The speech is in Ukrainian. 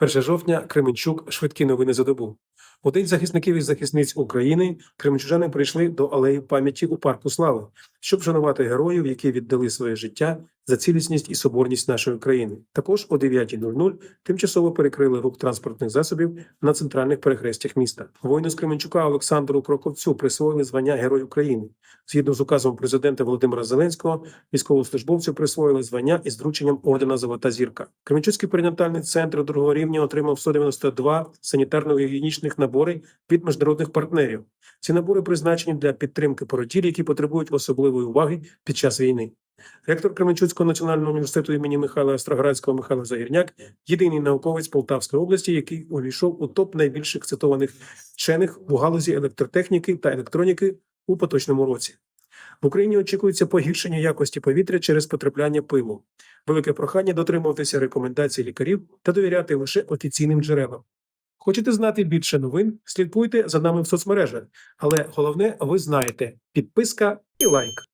1 жовтня Кременчук швидкі новини за добу. День захисників і захисниць України кременчужани прийшли до алеї пам'яті у парку Слави, щоб вшанувати героїв, які віддали своє життя за цілісність і соборність нашої країни. Також о 9.00 тимчасово перекрили рух транспортних засобів на центральних перехрестях міста. Воїну з Кременчука Олександру Кроковцю присвоїли звання Герой України. Згідно з указом президента Володимира Зеленського, військовослужбовцю присвоїли звання із врученням ордена Золота зірка. Кременчуцький перинатальний центр другого рівня отримав 192 санітарно-гігієнічних набори від міжнародних партнерів. Ці набори призначені для підтримки породіль, які потребують особливої уваги під час війни. Ректор Кременчуцького національного університету імені Михайла Остроградського Михайло Загірняк єдиний науковець Полтавської області, який увійшов у топ найбільших цитованих вчених у галузі електротехніки та електроніки у поточному році. В Україні очікується погіршення якості повітря через потрапляння пилу. Велике прохання дотримуватися рекомендацій лікарів та довіряти лише офіційним джерелам. Хочете знати більше новин? Слідкуйте за нами в соцмережах. Але головне, ви знаєте підписка і лайк.